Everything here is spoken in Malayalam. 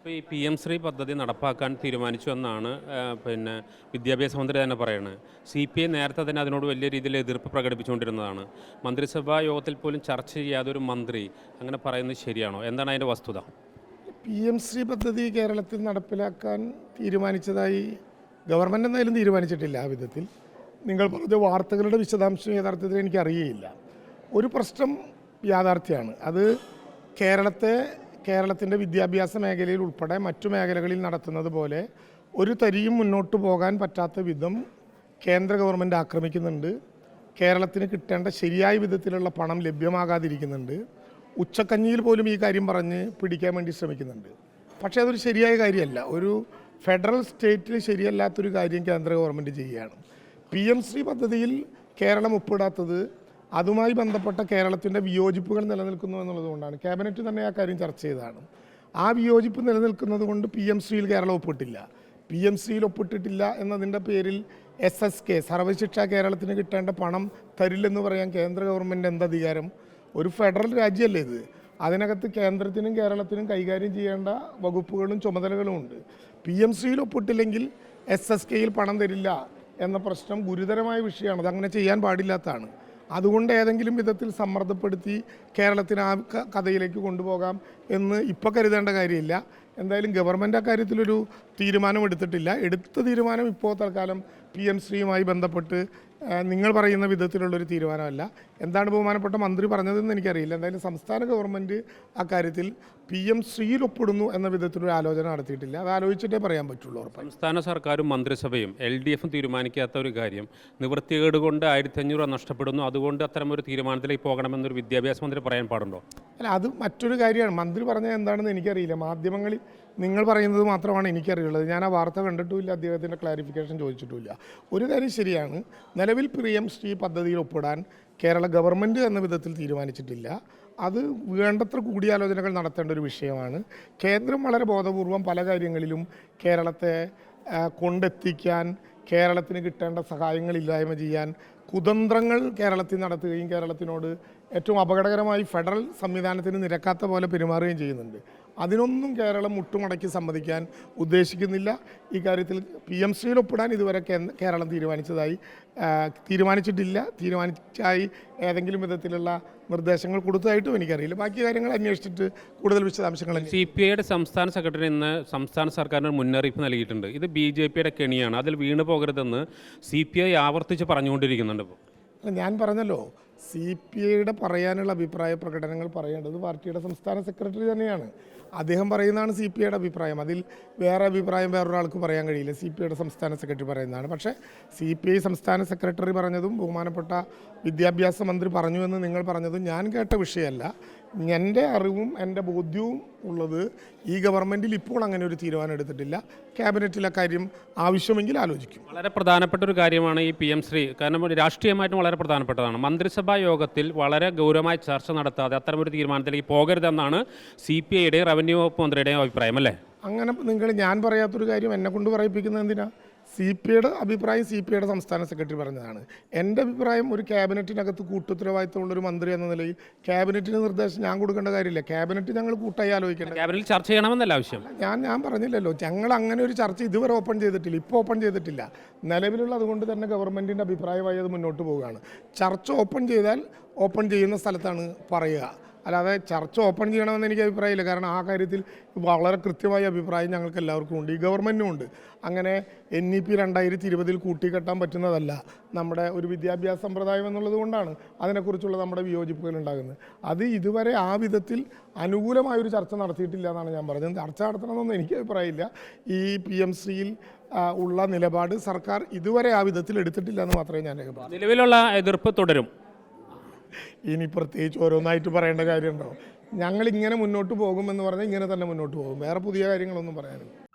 ഇപ്പോൾ ഈ പി എം ശ്രീ പദ്ധതി നടപ്പാക്കാൻ തീരുമാനിച്ചു എന്നാണ് പിന്നെ വിദ്യാഭ്യാസ മന്ത്രി തന്നെ പറയുന്നത് സി പി ഐ നേരത്തെ തന്നെ അതിനോട് വലിയ രീതിയിൽ എതിർപ്പ് പ്രകടിപ്പിച്ചുകൊണ്ടിരുന്നതാണ്. മന്ത്രിസഭാ യോഗത്തിൽ പോലും ചർച്ച ചെയ്യാതെ ഒരു മന്ത്രി അങ്ങനെ പറയുന്നത് ശരിയാണോ? എന്താണ് അതിന്റെ വസ്തുത? പി എം ശ്രീ പദ്ധതി കേരളത്തിൽ നടപ്പിലാക്കാൻ തീരുമാനിച്ചതായി ഗവൺമെന്റ് എന്തായാലും തീരുമാനിച്ചിട്ടില്ല ആ വിധത്തിൽ. നിങ്ങൾ പറഞ്ഞ വാർത്തകളുടെ വിശദാംശം യഥാർത്ഥത്തിൽ എനിക്ക് അറിയുകയില്ല ഒരു പ്രശ്നം യാഥാർത്ഥ്യമാണ്. അത് കേരളത്തെ കേരളത്തിന്റെ വിദ്യാഭ്യാസ മേഖലയിൽ ഉൾപ്പെടെ മറ്റു മേഖലകളിൽ നടത്തുന്നത് പോലെ ഒരു തരിയും മുന്നോട്ട് പോകാൻ പറ്റാത്ത വിധം കേന്ദ്ര ഗവൺമെന്റ് ആക്രമിക്കുന്നുണ്ട്. കേരളത്തിന് കിട്ടേണ്ട ശരിയായ വിധത്തിലുള്ള പണം ലഭ്യമാകാതിരിക്കുന്നുണ്ട്. ഉച്ചക്കഞ്ഞിയിൽ പോലും ഈ കാര്യം പറഞ്ഞ് പിടിക്കാൻ വേണ്ടി ശ്രമിക്കുന്നുണ്ട്. പക്ഷേ അതൊരു ശരിയായ കാര്യമല്ല. ഒരു ഫെഡറൽ സ്റ്റേറ്റിൽ ശരിയല്ലാത്തൊരു കാര്യം കേന്ദ്ര ഗവൺമെന്റ് ചെയ്യുകയാണ്. പി എം ശ്രീ പദ്ധതിയിൽ കേരളം ഒപ്പിടാത്തത് അതുമായി ബന്ധപ്പെട്ട കേരളത്തിന്റെ വിയോജിപ്പുകൾ നിലനിൽക്കുന്നു എന്നുള്ളതുകൊണ്ടാണ്. ക്യാബിനറ്റ് തന്നെ ആ കാര്യം ചർച്ച ചെയ്തതാണ്. ആ വിയോജിപ്പ് നിലനിൽക്കുന്നത് കൊണ്ട് പി എം സിയിൽ കേരളം ഒപ്പിട്ടില്ല. പി എം സിയിൽ ഒപ്പിട്ടിട്ടില്ല എന്നതിന്റെ പേരിൽ എസ് എസ് കെ സർവശിക്ഷ കേരളത്തിന് കിട്ടേണ്ട പണം തരില്ലെന്ന് പറയാൻ കേന്ദ്ര ഗവൺമെന്റ് എന്തധികാരം ഒരു ഫെഡറൽ രാജ്യമല്ലേ ഇത്. അതിനകത്ത് കേന്ദ്രത്തിനും കേരളത്തിനും കൈകാര്യം ചെയ്യേണ്ട വകുപ്പുകളും ചുമതലകളും ഉണ്ട്. പി എം സിയിൽ ഒപ്പിട്ടില്ലെങ്കിൽ എസ് എസ് കെയിൽ പണം തരില്ല എന്ന പ്രശ്നം ഗുരുതരമായ വിഷയമാണ്. അതങ്ങനെ ചെയ്യാൻ പാടില്ലാത്തതാണ്. അതുകൊണ്ട് ഏതെങ്കിലും വിധത്തിൽ സമ്മർദ്ദപ്പെടുത്തി കേരളത്തിന് ആ കഥയിലേക്ക് കൊണ്ടുപോകാം എന്ന് ഇപ്പോൾ കരുതേണ്ട കാര്യമില്ല. എന്തായാലും ഗവൺമെന്റ് അക്കാര്യത്തിലൊരു തീരുമാനം എടുത്തിട്ടില്ല എടുത്ത തീരുമാനം ഇപ്പോൾ തൽക്കാലം പി എം ശ്രീയുമായി ബന്ധപ്പെട്ട് നിങ്ങൾ പറയുന്ന വിധത്തിലുള്ളൊരു തീരുമാനമല്ല. എന്താണ് ബഹുമാനപ്പെട്ട മന്ത്രി പറഞ്ഞതെന്ന് എനിക്കറിയില്ല. എന്തായാലും സംസ്ഥാന ഗവൺമെന്റ് കാര്യത്തിൽ പി എം ശ്രീയിൽ ഒപ്പിടുന്നു എന്ന വിധത്തിലൊരു ആലോചന നടത്തിയിട്ടില്ല. അത് ആലോചിച്ചിട്ടേ പറയാൻ പറ്റുള്ളൂ സംസ്ഥാന സർക്കാരും മന്ത്രിസഭയും എൽ ഡി എഫും തീരുമാനിക്കാത്ത ഒരു കാര്യം നിവൃത്തികേട് കൊണ്ട് ആയിരത്തി അഞ്ഞൂറ് രൂപ നഷ്ടപ്പെടുന്നു. അതുകൊണ്ട് അത്തരം ഒരു തീരുമാനത്തിലേക്ക് പോകണമെന്നൊരു വിദ്യാഭ്യാസ മന്ത്രി പറയാൻ പാടുണ്ടോ? അല്ല അത് മറ്റൊരു കാര്യമാണ്. മന്ത്രി പറഞ്ഞത് എന്താണെന്ന് എനിക്കറിയില്ല. മാധ്യമങ്ങളിൽ നിങ്ങൾ പറയുന്നത് മാത്രമാണ് എനിക്കറിയുള്ളത്. ഞാൻ ആ വാർത്ത കണ്ടിട്ടുമില്ല അദ്ദേഹത്തിന്റെ ക്ലാരിഫിക്കേഷൻ ചോദിച്ചിട്ടുമില്ല. ഒരു കാര്യം ശരിയാണ്. നിലവിൽ പ്രിയം ശ്രീ പദ്ധതിയിൽ ഒപ്പിടാൻ കേരള ഗവൺമെന്റ് എന്ന വിധത്തിൽ തീരുമാനിച്ചിട്ടില്ല. അത് വേണ്ടത്ര കൂടിയാലോചനകൾ നടത്തേണ്ട ഒരു വിഷയമാണ്. കേന്ദ്രം വളരെ ബോധപൂർവം പല കാര്യങ്ങളിലും കേരളത്തെ കൊണ്ടെത്തിക്കാൻ കേരളത്തിന് കിട്ടേണ്ട സഹായങ്ങൾ ഇല്ലായ്മ ചെയ്യാൻ കുതന്ത്രങ്ങൾ കേരളത്തിൽ നടത്തുകയും കേരളത്തിനോട് ഏറ്റവും അപകടകരമായി ഫെഡറൽ സംവിധാനത്തിന് നിരക്കാത്ത പോലെ പെരുമാറുകയും ചെയ്യുന്നുണ്ട്. അതിനൊന്നും കേരളം മുട്ടുമടക്കി സമ്മതിക്കാൻ ഉദ്ദേശിക്കുന്നില്ല. ഈ കാര്യത്തിൽ പി എം സിയിൽ ഒപ്പിടാൻ ഇതുവരെ കേരളം തീരുമാനിച്ചതായി തീരുമാനിച്ചിട്ടില്ല. തീരുമാനിച്ചായി ഏതെങ്കിലും വിധത്തിലുള്ള നിർദ്ദേശങ്ങൾ കൊടുത്തതായിട്ടും എനിക്കറിയില്ല. ബാക്കി കാര്യങ്ങൾ അന്വേഷിച്ചിട്ട് കൂടുതൽ വിശദാംശങ്ങൾ. സി പി ഐയുടെ സംസ്ഥാന സെക്രട്ടറി ഇന്ന് സംസ്ഥാന സർക്കാരിന് മുന്നറിയിപ്പ് നൽകിയിട്ടുണ്ട്. ഇത് ബി ജെ പിയുടെ കെണിയാണ്. അതിൽ വീണു പോകരുതെന്ന് സി പി ഐ ആവർത്തിച്ച് പറഞ്ഞുകൊണ്ടിരിക്കുന്നുണ്ട് ഞാൻ പറഞ്ഞല്ലോ. സി പി ഐയുടെ പറയാനുള്ള അഭിപ്രായ പ്രകടനങ്ങൾ പറയേണ്ടത് പാർട്ടിയുടെ സംസ്ഥാന സെക്രട്ടറി തന്നെയാണ്. അദ്ദേഹം പറയുന്നതാണ് സി പി ഐയുടെ അഭിപ്രായം. അതിൽ വേറെ അഭിപ്രായം വേറൊരാൾക്ക് പറയാൻ കഴിയില്ല. സി പി ഐയുടെ സംസ്ഥാന സെക്രട്ടറി പറയുന്നതാണ്. പക്ഷേ സി പി ഐ സംസ്ഥാന സെക്രട്ടറി പറഞ്ഞതും ബഹുമാനപ്പെട്ട വിദ്യാഭ്യാസ മന്ത്രി പറഞ്ഞു എന്ന് നിങ്ങൾ പറഞ്ഞതും ഞാൻ കേട്ട വിഷയമല്ല. എന്റെ അറിവും എന്റെ ബോധ്യവും ഉള്ളത് ഈ ഗവൺമെന്റിൽ ഇപ്പോൾ അങ്ങനെ ഒരു തീരുമാനം എടുത്തിട്ടില്ല. ക്യാബിനറ്റിൽ കാര്യം ആവശ്യമെങ്കിൽ ആലോചിക്കും. വളരെ പ്രധാനപ്പെട്ട ഒരു കാര്യമാണ് ഈ പി എം ശ്രീ. കാരണം രാഷ്ട്രീയമായിട്ടും വളരെ പ്രധാനപ്പെട്ടതാണ്. മന്ത്രിസഭാ യോഗത്തിൽ വളരെ ഗൗരവമായ ചർച്ച നടത്താതെ അത്തരമൊരു തീരുമാനത്തിലേക്ക് പോകരുതെന്നാണ് സി പി ഐയുടെയും റവന്യൂ വകുപ്പ് മന്ത്രിയുടെയും അഭിപ്രായം അല്ലേ? അങ്ങനെ നിങ്ങൾ ഞാൻ പറയാത്തൊരു കാര്യം എന്നെ കൊണ്ട് പറയിപ്പിക്കുന്നത് എന്തിനാ? സി പി ഐയുടെ അഭിപ്രായം സി പി ഐയുടെ സംസ്ഥാന സെക്രട്ടറി പറഞ്ഞതാണ്. എന്റെ അഭിപ്രായം ഒരു ക്യാബിനറ്റിനകത്ത് കൂട്ടുത്തരവാദിത്തമുള്ള ഒരു മന്ത്രി എന്ന നിലയിൽ ക്യാബിനറ്റിന് നിർദ്ദേശം ഞാൻ കൊടുക്കേണ്ട കാര്യമില്ല. ക്യാബിനറ്റ് ഞങ്ങൾ കൂട്ടായി ആലോചിക്കേണ്ട ക്യാബിനറ്റിൽ ചർച്ച ചെയ്യണമെന്നല്ല ആവശ്യം. ഞാൻ ഞാൻ പറഞ്ഞില്ലല്ലോ. ഞങ്ങൾ അങ്ങനെ ഒരു ചർച്ച ഇതുവരെ ഓപ്പൺ ചെയ്തിട്ടില്ല. ഇപ്പോൾ ഓപ്പൺ ചെയ്തിട്ടില്ല. നിലവിലുള്ള അതുകൊണ്ട് തന്നെ ഗവൺമെന്റിന്റെ അഭിപ്രായമായി അത് മുന്നോട്ട് പോവുകയാണ്. ചർച്ച ഓപ്പൺ ചെയ്താൽ ഓപ്പൺ ചെയ്യുന്ന സ്ഥലത്താണ് പറയുക. അല്ലാതെ ചർച്ച ഓപ്പൺ ചെയ്യണമെന്ന് എനിക്ക് അഭിപ്രായമില്ല. കാരണം ആ കാര്യത്തിൽ വളരെ കൃത്യമായ അഭിപ്രായം ഞങ്ങൾക്ക് എല്ലാവർക്കും ഉണ്ട്. ഈ ഗവൺമെന്റും ഉണ്ട്. അങ്ങനെ എൻ ഇ പി രണ്ടായിരത്തി ഇരുപതിൽ കൂട്ടിക്കെട്ടാൻ പറ്റുന്നതല്ല നമ്മുടെ ഒരു വിദ്യാഭ്യാസ സമ്പ്രദായം എന്നുള്ളത് കൊണ്ടാണ് അതിനെക്കുറിച്ചുള്ള നമ്മുടെ വിയോജിപ്പുകൾ ഉണ്ടാകുന്നത്. അത് ഇതുവരെ ആ വിധത്തിൽ അനുകൂലമായൊരു ചർച്ച നടത്തിയിട്ടില്ല എന്നാണ് ഞാൻ പറഞ്ഞത്. ചർച്ച നടത്തണമെന്നൊന്നും എനിക്ക് അഭിപ്രായമില്ല. ഈ പി എം സിയിൽ ഉള്ള നിലപാട് സർക്കാർ ഇതുവരെ ആ വിധത്തിൽ എടുത്തിട്ടില്ല എന്ന് മാത്രമേ ഞാൻ നിലവിലുള്ള എതിർപ്പ് തുടരും. ഇനി പ്രത്യേകിച്ച് ഓരോന്നായിട്ട് പറയേണ്ട കാര്യമുണ്ടോ? ഞങ്ങൾ ഇങ്ങനെ മുന്നോട്ട് പോകുമെന്ന് പറഞ്ഞാൽ ഇങ്ങനെ തന്നെ മുന്നോട്ട് പോകും. വേറെ പുതിയ കാര്യങ്ങളൊന്നും പറയാനില്ല.